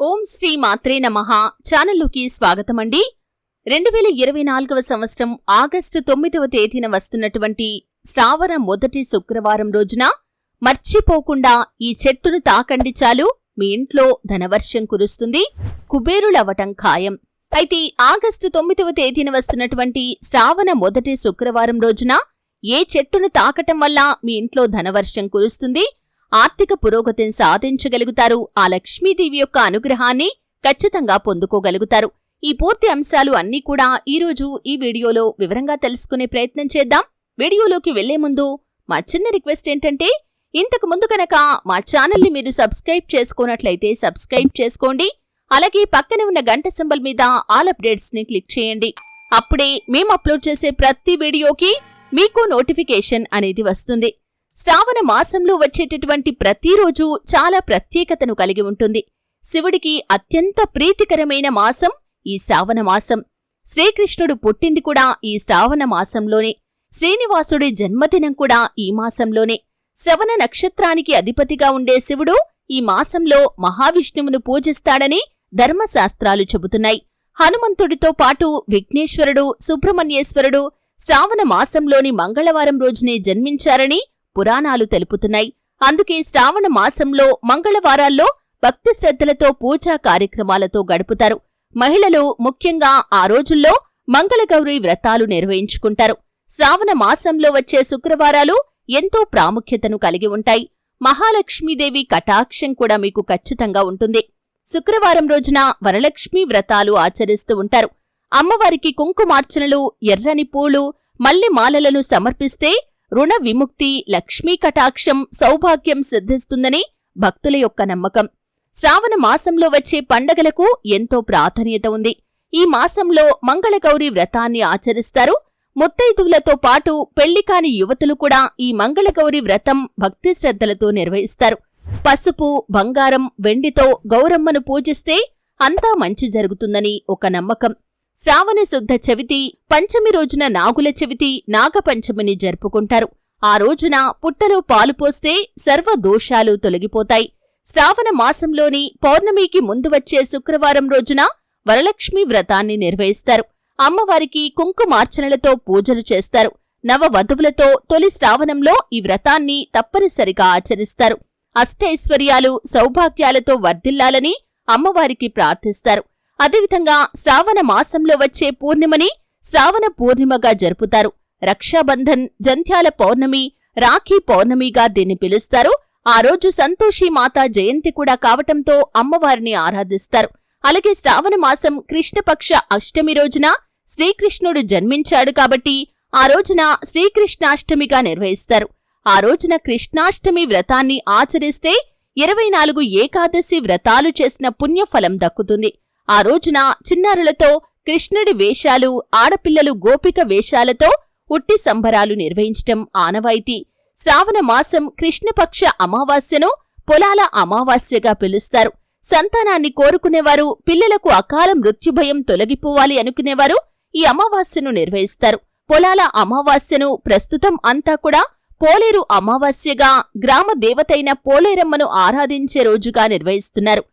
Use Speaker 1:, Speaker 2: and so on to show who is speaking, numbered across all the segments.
Speaker 1: ఓం శ్రీ మాత్రే నమః. ఛానల్లోకి స్వాగతమండి. రెండు వేల ఇరవై నాలుగవ సంవత్సరం ఆగస్టు తొమ్మిదవ తేదీన వస్తున్నటువంటి శ్రావణ మొదటి శుక్రవారం రోజున మర్చిపోకుండా ఈ చెట్టును తాకండి చాలు. మీ ఇంట్లో ధనవర్షం కురుస్తుంది. కుబేరులవటం ఖాయం. అయితే ఆగస్టు తొమ్మిదవ తేదీన వస్తున్నటువంటి శ్రావణ మొదటి శుక్రవారం రోజున ఏ చెట్టును తాకటం వల్ల మీ ఇంట్లో ధనవర్షం కురుస్తుంది? ఆర్థిక పురోగతిని సాధించగలుగుతారు. ఆ లక్ష్మీదేవి యొక్క అనుగ్రహాన్ని ఖచ్చితంగా పొందుకోగలుగుతారు. ఈ పూర్తి అంశాలు అన్నీ కూడా ఈరోజు ఈ వీడియోలో వివరంగా తెలుసుకునే ప్రయత్నం చేద్దాం. వీడియోలోకి వెళ్ళే ముందు మా చిన్న రిక్వెస్ట్ ఏంటంటే ఇంతకు ముందు కనుక మా ఛానల్ని మీరు సబ్స్క్రైబ్ చేసుకున్నట్లయితే సబ్స్క్రైబ్ చేసుకోండి. అలాగే పక్కన ఉన్న గంట సింబల్ మీద ఆల్ అప్డేట్స్ని క్లిక్ చేయండి. అప్పుడే మేము అప్లోడ్ చేసే ప్రతి వీడియోకి మీకు నోటిఫికేషన్ అనేది వస్తుంది. శ్రావణ మాసంలో వచ్చేటటువంటి ప్రతిరోజు చాలా ప్రత్యేకతను కలిగి ఉంటుంది. శివుడికి అత్యంత ప్రీతికరమైన మాసం ఈ శ్రావణ మాసం. శ్రీకృష్ణుడు పుట్టింది కూడా ఈ శ్రావణ మాసంలోనే. శ్రీనివాసుడి జన్మదినం కూడా ఈ మాసంలోనే. శ్రవణ నక్షత్రానికి అధిపతిగా ఉండే శివుడు ఈ మాసంలో మహావిష్ణువును పూజిస్తాడని ధర్మశాస్త్రాలు చెబుతున్నాయి. హనుమంతుడితో పాటు విఘ్నేశ్వరుడు సుబ్రహ్మణ్యేశ్వరుడు శ్రావణ మాసంలోని మంగళవారం రోజునే జన్మించారని పురాణాలు తెలుపుతున్నాయి. అందుకే శ్రావణ మాసంలో మంగళవారాల్లో భక్తి శ్రద్ధలతో పూజా కార్యక్రమాలతో గడుపుతారు. మహిళలు ముఖ్యంగా ఆ రోజుల్లో మంగళగౌరి వ్రతాలు నిర్వహించుకుంటారు. శ్రావణ మాసంలో వచ్చే శుక్రవారాలు ఎంతో ప్రాముఖ్యతను కలిగి ఉంటాయి. మహాలక్ష్మీదేవి కటాక్షం కూడా మీకు ఖచ్చితంగా ఉంటుంది. శుక్రవారం రోజున వరలక్ష్మీ వ్రతాలు ఆచరిస్తూ ఉంటారు. అమ్మవారికి కుంకుమార్చనలు ఎర్రని పూలు మల్లె మాలలను సమర్పిస్తే రుణ విముక్తి లక్ష్మీ కటాక్షం సౌభాగ్యం సిద్ధిస్తుందని భక్తుల యొక్క నమ్మకం. శ్రావణ మాసంలో వచ్చే పండగలకు ఎంతో ప్రాధాన్యత ఉంది. ఈ మాసంలో మంగళగౌరి వ్రతాన్ని ఆచరిస్తారు. ముత్తైదువులతో పాటు పెళ్ళికాని యువతులు కూడా ఈ మంగళగౌరి వ్రతం భక్తి శ్రద్ధలతో నిర్వహిస్తారు. పసుపు బంగారం వెండితో గౌరమ్మను పూజిస్తే అంతా మంచి జరుగుతుందని ఒక నమ్మకం. శ్రావణ శుద్ధ చవితి పంచమి రోజున నాగుల చవితి నాగపంచమిని జరుపుకుంటారు. ఆ రోజున పుట్టలో పాలు పోస్తే సర్వ దోషాలు తొలగిపోతాయి. శ్రావణ మాసంలోని పౌర్ణమికి ముందు వచ్చే శుక్రవారం రోజున వరలక్ష్మి వ్రతాన్ని నిర్వహిస్తారు. అమ్మవారికి కుంకుమార్చనలతో పూజలు చేస్తారు. నవ వధువులతో తొలి శ్రావణంలో ఈ వ్రతాన్ని తప్పనిసరిగా ఆచరిస్తారు. అష్టైశ్వర్యాలు సౌభాగ్యాలతో వర్ధిల్లాలని అమ్మవారికి ప్రార్థిస్తారు. అదేవిధంగా శ్రావణ మాసంలో వచ్చే పూర్ణిమని శ్రావణ పూర్ణిమగా జరుపుతారు. రక్షాబంధన్ జంధ్యాల పౌర్ణమి రాఖీ పౌర్ణమిగా దీన్ని పిలుస్తారు. ఆ రోజు సంతోషి మాత జయంతి కూడా కావటంతో అమ్మవారిని ఆరాధిస్తారు. అలాగే శ్రావణ మాసం కృష్ణపక్ష అష్టమి రోజున శ్రీకృష్ణుడు జన్మించాడు కాబట్టి ఆ రోజున శ్రీకృష్ణాష్టమిగా నిర్వహిస్తారు. ఆ రోజున కృష్ణాష్టమి వ్రతాన్ని ఆచరిస్తే ఇరవై నాలుగు ఏకాదశి వ్రతాలు చేసిన పుణ్యఫలం దక్కుతుంది. ఆ రోజున చిన్నారులతో కృష్ణుడి వేషాలు ఆడపిల్లలు గోపిక వేషాలతో ఉట్టి సంబరాలు నిర్వహించటం ఆనవాయితీ. శ్రావణ మాసం కృష్ణపక్ష అమావాస్యను పొలాల అమావాస్యగా పిలుస్తారు. సంతానాన్ని కోరుకునేవారు పిల్లలకు అకాల మృత్యుభయం తొలగిపోవాలి అనుకునేవారు ఈ అమావాస్యను నిర్వహిస్తారు. పొలాల అమావాస్యను ప్రస్తుతం అంతా కూడా పోలేరు అమావాస్యగా గ్రామ దేవతైన పోలేరమ్మను ఆరాధించే రోజుగా నిర్వహిస్తున్నారు.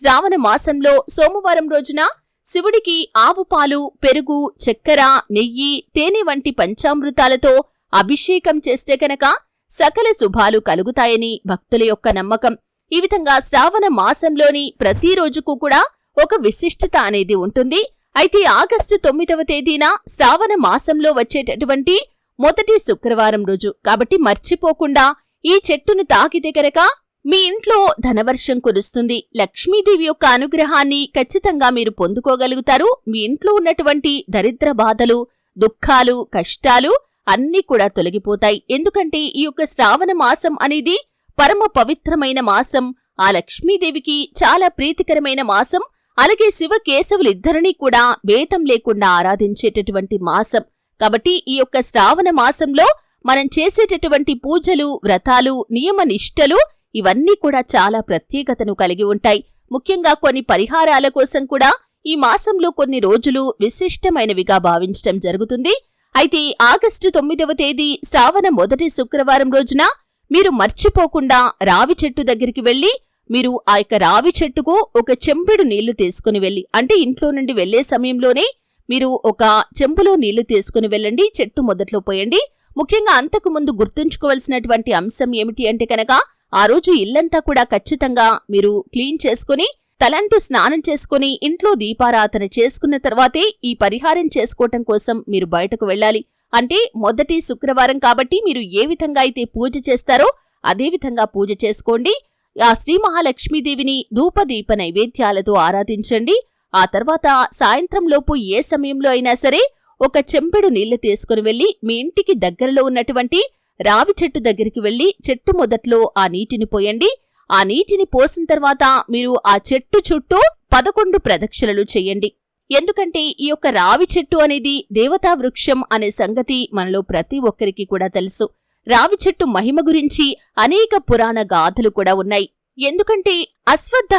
Speaker 1: శ్రావణ మాసంలో సోమవారం రోజున శివుడికి ఆవు పాలు పెరుగు చక్కెర నెయ్యి తేనె వంటి పంచామృతాలతో అభిషేకం చేస్తే కనుక సకల శుభాలు కలుగుతాయని భక్తుల యొక్క నమ్మకం. ఈ విధంగా శ్రావణ మాసంలోని ప్రతిరోజుకు కూడా ఒక విశిష్టత అనేది ఉంటుంది. అయితే ఆగస్టు తొమ్మిదవ తేదీన శ్రావణ మాసంలో వచ్చేటటువంటి మొదటి శుక్రవారం రోజు. కాబట్టి మర్చిపోకుండా ఈ చెట్టును తాకితే కనుక మీ ఇంట్లో ధనవర్షం కురుస్తుంది. లక్ష్మీదేవి యొక్క అనుగ్రహాన్ని ఖచ్చితంగా మీరు పొందుకోగలుగుతారు. మీ ఇంట్లో ఉన్నటువంటి దరిద్ర బాధలు దుఃఖాలు కష్టాలు అన్నీ కూడా తొలగిపోతాయి. ఎందుకంటే ఈ యొక్క శ్రావణ మాసం అనేది పరమ పవిత్రమైన మాసం. ఆ లక్ష్మీదేవికి చాలా ప్రీతికరమైన మాసం. అలాగే శివ కేశవులిద్దరినీ కూడా భేదం లేకుండా ఆరాధించేటటువంటి మాసం. కాబట్టి ఈ యొక్క శ్రావణ మాసంలో మనం చేసేటటువంటి పూజలు వ్రతాలు నియమ నిష్టలు ఇవన్నీ కూడా చాలా ప్రత్యేకతను కలిగి ఉంటాయి. ముఖ్యంగా కొన్ని పరిహారాల కోసం కూడా ఈ మాసంలో కొన్ని రోజులు విశిష్టమైనవిగా భావించటం జరుగుతుంది. అయితే ఆగస్టు తొమ్మిదవ తేదీ శ్రావణ మొదటి శుక్రవారం రోజున మీరు మర్చిపోకుండా రావి చెట్టు దగ్గరికి వెళ్ళి మీరు ఆ యొక్క రావి చెట్టుకు ఒక చెంబెడు నీళ్ళు తీసుకుని వెళ్ళి అంటే ఇంట్లో నుండి వెళ్ళే సమయంలోనే మీరు ఒక చెంబులో నీళ్ళు తీసుకుని వెళ్ళండి చెట్టు మొదట్లో పోయండి. ముఖ్యంగా అంతకు ముందు గుర్తుంచుకోవలసినటువంటి అంశం ఏమిటి అంటే కనుక ఆ రోజు ఇల్లంతా కూడా ఖచ్చితంగా మీరు క్లీన్ చేసుకుని తలంటూ స్నానం చేసుకుని ఇంట్లో దీపారాధన చేసుకున్న తర్వాతే ఈ పరిహారం చేసుకోవటం కోసం మీరు బయటకు వెళ్ళాలి. అంటే మొదటి శుక్రవారం కాబట్టి మీరు ఏ విధంగా అయితే పూజ చేస్తారో అదేవిధంగా పూజ చేసుకోండి. ఆ శ్రీ మహాలక్ష్మీదేవిని ధూపదీప నైవేద్యాలతో ఆరాధించండి. ఆ తర్వాత సాయంత్రంలోపు ఏ సమయంలో అయినా సరే ఒక చెంపెడు నీళ్ళు తీసుకుని వెళ్ళి మీ ఇంటికి దగ్గరలో ఉన్నటువంటి రావి చెట్టు దగ్గరికి వెళ్ళి చెట్టు మొదట్లో ఆ నీటిని పోయండి. ఆ నీటిని పోసిన తర్వాత మీరు ఆ చెట్టు చుట్టూ పదకొండు ప్రదక్షిణలు చెయ్యండి ఎందుకంటే ఈ యొక్క రావి చెట్టు అనేది దేవతా వృక్షం అనే సంగతి మనలో ప్రతి ఒక్కరికి కూడా తెలుసు. రావి చెట్టు మహిమ గురించి అనేక పురాణ గాథలు కూడా ఉన్నాయి. ఎందుకంటే అశ్వత్థ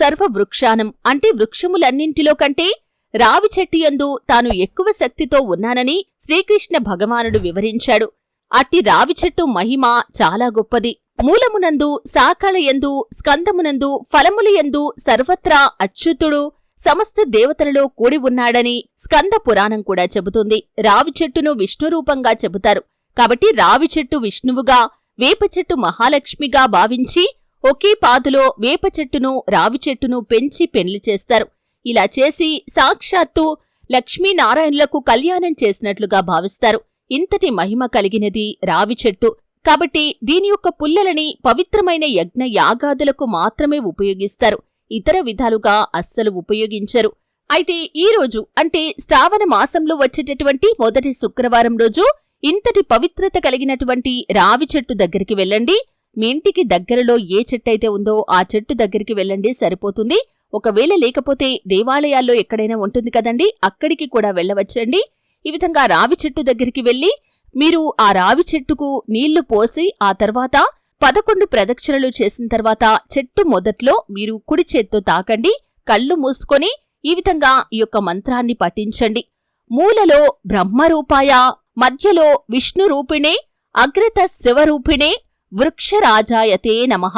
Speaker 1: సర్వ వృక్షానం అంటే వృక్షములన్నింటిలో కంటే రావి చెట్టు యందు తాను ఎక్కువ శక్తితో ఉన్నానని శ్రీకృష్ణ భగవానుడు వివరించాడు. అట్టి రావి చెట్టు మహిమ చాలా గొప్పది. మూలమునందు శాఖలయందు స్కందమునందు ఫలములయందు సర్వత్రా అచ్యుతుడు సమస్త దేవతలలో కూడి ఉన్నాడని స్కంద పురాణం కూడా చెబుతుంది. రావి చెట్టును విష్ణురూపంగా చెబుతారు. కాబట్టి రావి చెట్టు విష్ణువుగా వేప చెట్టు మహాలక్ష్మిగా భావించి ఒకే పాదులో వేప చెట్టును రావి చెట్టును పెంచి పెళ్ళి చేస్తారు. ఇలా చేసి సాక్షాత్తు లక్ష్మీనారాయణులకు కళ్యాణం చేసినట్లుగా భావిస్తారు. ఇంతటి మహిమ కలిగినది రావి చెట్టు. కాబట్టి దీని యొక్క పుల్లలని పవిత్రమైన యజ్ఞ యాగాదులకు మాత్రమే ఉపయోగిస్తారు. ఇతర విధాలుగా అస్సలు ఉపయోగించరు. అయితే ఈ రోజు అంటే శ్రావణ మాసంలో వచ్చేటటువంటి మొదటి శుక్రవారం రోజు ఇంతటి పవిత్రత కలిగినటువంటి రావి చెట్టు దగ్గరికి వెళ్ళండి. మీ ఇంటికి దగ్గరలో ఏ చెట్టు అయితే ఉందో ఆ చెట్టు దగ్గరికి వెళ్ళండి సరిపోతుంది. ఒకవేళ లేకపోతే దేవాలయాల్లో ఎక్కడైనా ఉంటుంది కదండి అక్కడికి కూడా వెళ్ళవచ్చండి. ఈ విధంగా రావి చెట్టు దగ్గరికి వెళ్ళి మీరు ఆ రావి చెట్టుకు నీళ్ళు పోసి ఆ తర్వాత పదకొండు ప్రదక్షిణలు చేసిన తర్వాత చెట్టు మొదట్లో మీరు కుడి చేత్తో తాకండి కళ్ళు మూసుకొని ఈ విధంగా ఈ యొక్క మంత్రాన్ని పఠించండి. మూలలో బ్రహ్మరూపాయ మధ్యలో విష్ణు రూపిణే అగ్రత శివరూపిణే వృక్షరాజాయతే నమః.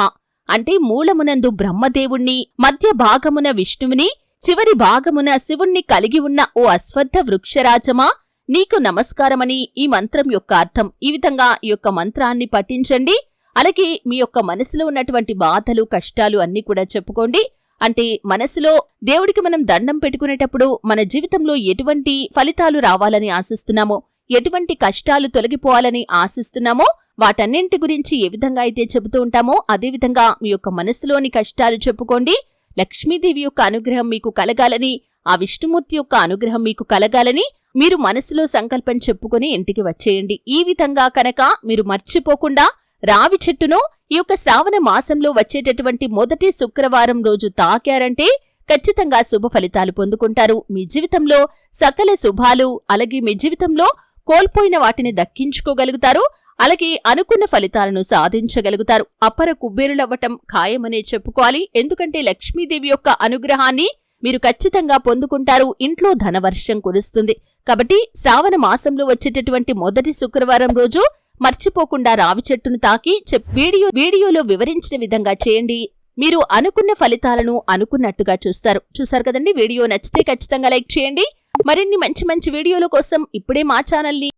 Speaker 1: అంటే మూలమునందు బ్రహ్మదేవుణ్ణి మధ్య భాగమున విష్ణువుని చివరి భాగమున శివుణ్ణి కలిగి ఉన్న ఓ అశ్వత్థ వృక్షరాజమా? నీకు నమస్కారమని ఈ మంత్రం యొక్క అర్థం. ఈ విధంగా ఈ యొక్క మంత్రాన్ని పఠించండి. అలాగే మీ యొక్క మనసులో ఉన్నటువంటి బాధలు కష్టాలు అన్నీ కూడా చెప్పుకోండి. అంటే మనసులో దేవుడికి మనం దండం పెట్టుకునేటప్పుడు మన జీవితంలో ఎటువంటి ఫలితాలు రావాలని ఆశిస్తున్నామో ఎటువంటి కష్టాలు తొలగిపోవాలని ఆశిస్తున్నామో వాటన్నింటి గురించి ఏ విధంగా అయితే చెబుతూ ఉంటామో అదేవిధంగా మీ యొక్క మనసులోని కష్టాలు చెప్పుకోండి. లక్ష్మీదేవి యొక్క అనుగ్రహం మీకు కలగాలని ఆ విష్ణుమూర్తి యొక్క అనుగ్రహం మీకు కలగాలని మీరు మనసులో సంకల్పం చెప్పుకుని ఇంటికి వచ్చేయండి. ఈ విధంగా కనుక మీరు మర్చిపోకుండా రావి చెట్టును ఈ యొక్క శ్రావణ మాసంలో వచ్చేటటువంటి మొదటి శుక్రవారం రోజు తాకారంటే ఖచ్చితంగా శుభ ఫలితాలు పొందుకుంటారు. మీ జీవితంలో సకల శుభాలు అలాగే మీ జీవితంలో కోల్పోయిన వాటిని దక్కించుకోగలుగుతారు. అలాగే అనుకున్న ఫలితాలను సాధించగలుగుతారు. అప్పర కుబ్బేరులవ్వటం ఖాయమనే చెప్పుకోవాలి. ఎందుకంటే లక్ష్మీదేవి యొక్క అనుగ్రహాన్ని మీరు ఖచ్చితంగా పొందుకుంటారు. ఇంట్లో ధనవర్షం కురుస్తుంది. కాబట్టి శ్రావణ మాసంలో వచ్చేటటువంటి మొదటి శుక్రవారం రోజు మర్చిపోకుండా రావి చెట్టును తాకి చెప్ వీడియో వీడియోలో వివరించిన విధంగా చేయండి. మీరు అనుకున్న ఫలితాలను అనుకున్నట్టుగా చూస్తారు. చూసారు కదండి? వీడియో నచ్చితే ఖచ్చితంగా లైక్ చేయండి. మరిన్ని మంచి మంచి వీడియోల కోసం ఇప్పుడే మా ఛానల్ని